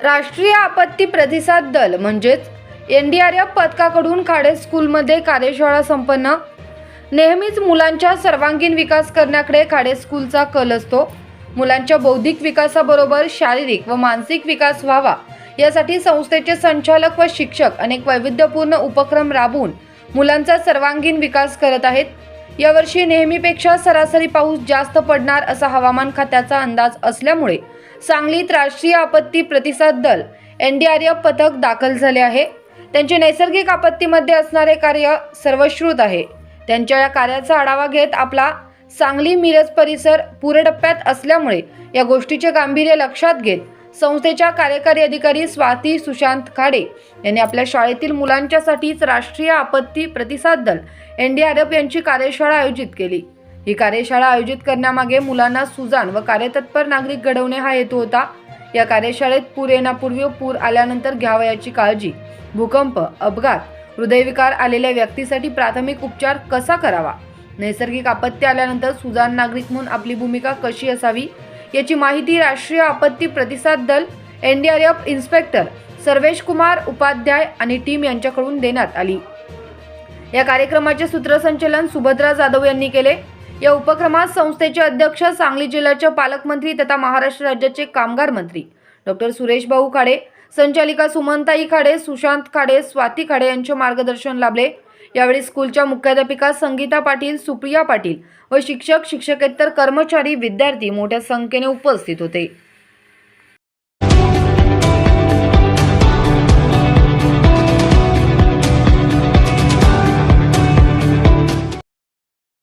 राष्ट्रीय आपत्ती प्रतिसाद दल म्हणजेच एन डी आर एफ पथकाकडून खाडे स्कूलमध्ये कार्यशाळा संपन्न. नेहमीच मुलांच्या सर्वांगीण विकास करण्याकडे खाडे स्कूलचा कल असतो. मुलांच्या बौद्धिक विकासाबरोबर शारीरिक व मानसिक विकास व्हावा यासाठी संस्थेचे संचालक व शिक्षक अनेक वैविध्यपूर्ण उपक्रम राबवून मुलांचा सर्वांगीण विकास करत आहेत. यावर्षी नेहमीपेक्षा सरासरी पाऊस जास्त पडणार असा हवामान खात्याचा अंदाज असल्यामुळे सांगलीत राष्ट्रीय आपत्ती प्रतिसाद दल एन डी आर एफ पथक दाखल झाले आहे. त्यांचे नैसर्गिक आपत्तीमध्ये असणारे कार्य सर्वश्रुत आहे. त्यांच्या या कार्याचा आढावा घेत आपला सांगली मिरज परिसर पूरटप्प्यात असल्यामुळे या गोष्टीचे गांभीर्य लक्षात घेत संस्थेच्या कार्यकारी अधिकारी स्वाती सुशांत खाडे यांनी आपल्या शाळेतील मुलांच्यासाठीच राष्ट्रीय आपत्ती प्रतिसाद दल एन डी आर एफ यांची कार्यशाळा आयोजित केली. ही कार्यशाळा आयोजित करण्यामागे मुलांना सुजाण व कार्यतत्पर नागरिक घडवणे हा हेतू होता. या कार्यशाळेत पूर येण्यापूर्वी पूर आल्यानंतर घ्यावयाची काळजी भूकंप अपघात हृदयविकार आलेल्या व्यक्तीसाठी प्राथमिक उपचार कसा करावा? नैसर्गिक आपत्ती आल्यानंतर सुजाण नागरिक म्हणून आपली भूमिका कशी असावी? याची माहिती राष्ट्रीय आपत्ती प्रतिसाद दल N D R F inspector Sarvesh Kumar Upadhyay आणि टीम यांच्याकडून देण्यात आली. या कार्यक्रमाचे सूत्रसंचलन सुभद्रा जाधव यांनी केले. या उपक्रमात संस्थेचे अध्यक्ष सांगली जिल्ह्याचे पालकमंत्री तथा महाराष्ट्र राज्याचे कामगार मंत्री डॉक्टर सुरेश भाऊ खाडे संचालिका सुमनताई खाडे सुशांत खाडे स्वाती खाडे यांचे मार्गदर्शन लाभले. यावेळी स्कूलच्या मुख्याध्यापिका संगीता पाटील सुप्रिया पाटील व शिक्षक शिक्षकेतर कर्मचारी विद्यार्थी मोठ्या संख्येने उपस्थित होते.